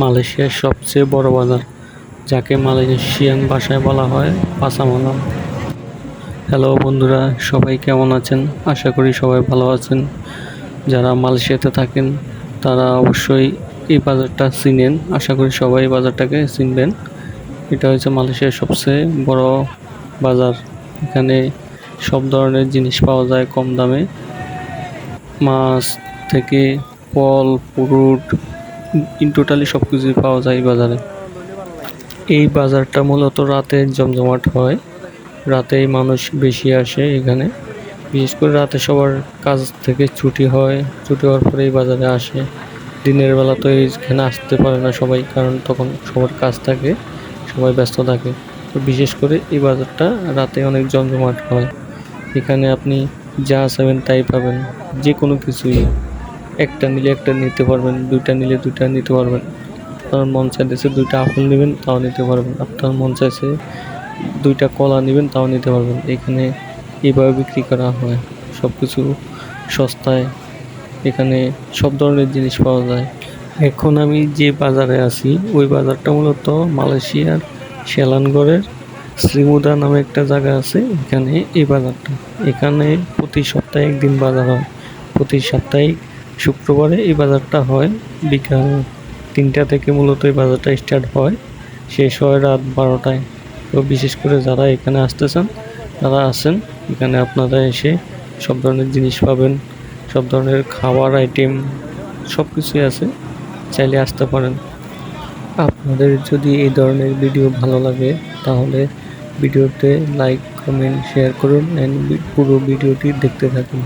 মালয়েশিয়ার সবচেয়ে বড় বাজার, যাকে মালয়েশিয়ান ভাষায় বলা হয় পাসামালাম হ্যালো বন্ধুরা, সবাই কেমন আছেন? আশা করি সবাই ভালো আছেন। যারা মালয়েশিয়াতে থাকেন, তারা অবশ্যই এই বাজারটা চিনেন। আশা করি সবাই বাজারটাকে চিনবেন। এটা হচ্ছে মালয়েশিয়ার সবচেয়ে বড় বাজার। এখানে সব ধরনের জিনিস পাওয়া যায় কম দামে। মাছ থেকে ফল, ফ্রুট ইন টোটালি সব কিছুই পাওয়া যায় বাজারে। এই বাজারটা মূলত রাতে জমজমাট হয়। রাতেই মানুষ বেশি আসে এখানে। বিশেষ করে রাতে সবার কাজ থেকে ছুটি হয়। ছুটি হওয়ার পরে এই বাজারে আসে। দিনের বেলা তো এইখানে আসতে পারে না সবাই, কারণ তখন সবার কাজ থাকে, সবাই ব্যস্ত থাকে। তো বিশেষ করে এই বাজারটা রাতে অনেক জমজমাট হয়। এখানে আপনি যা চাইবেন তাই পাবেন যে কোনো কিছুই। একটা নিলে একটা নিতে পারবেন, দুইটা নিলে দুইটা নিতে পারবেন। আপনার মন চাইতেছে দুইটা আপেল নেবেন, তাও নিতে পারবেন। আপনার মন চাইছে দুইটা কলা নেবেন, তাও নিতে পারবেন। এখানে এইভাবে বিক্রি করা হয়। সব কিছু সস্তায় এখানে সব ধরনের জিনিস পাওয়া যায়। এখন আমি যে বাজারে আছি, ওই বাজারটা মূলত মালয়েশিয়ার সেলানগড়ের শ্রীমুদা নামে একটা জায়গা আছে, এখানে এই বাজারটা। এখানে প্রতি সপ্তাহে একদিন বাজার হয়। প্রতি সাপ্তাহিক শুক্রবারে এই বাজারটা হয়, বিকাল তিনটা থেকে মূলত এই বাজারটা স্টার্ট হয়, শেষ হয় রাত বারোটায়। তো বিশেষ করে যারা এখানে আসতে চান তারা আসেন এখানে আপনারা এসে সব ধরনের জিনিস পাবেন, সব ধরনের খাবার আইটেম সব কিছুই আছে, চাইলে আসতে পারেন। আপনাদের যদি এই ধরনের ভিডিও ভালো লাগে, তাহলে ভিডিওতে লাইক কমেন্ট শেয়ার করুন অ্যান্ড পুরো ভিডিওটি দেখতে থাকুন।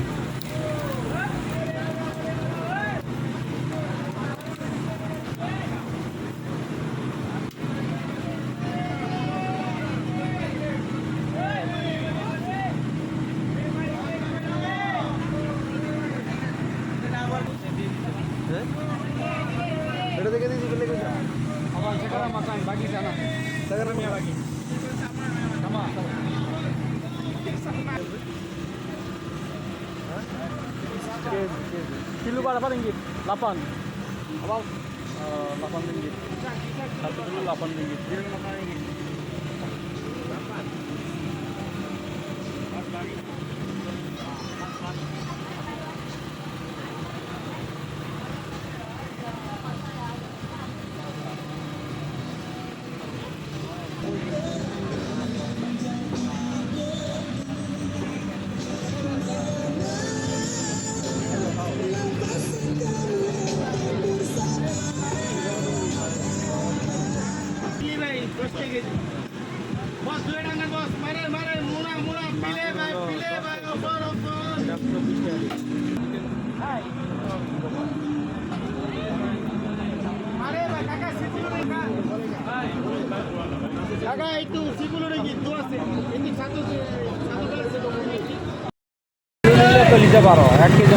lagi sana. Saya remnya lagi. Sama. Sama. Kilo berapa tinggi? 8. Apa? 8 tinggi. Eh, Satu kilo 8 tinggi. 8. 10 kg boss, দুই টাঙ্গার বস, মারে মারে মুনা কাকা, সিগুলো একটু সিগুলো রে গিয়ে আছে। এমনি বেলা সিগুলো চল্লিশে বারো, এক কেজি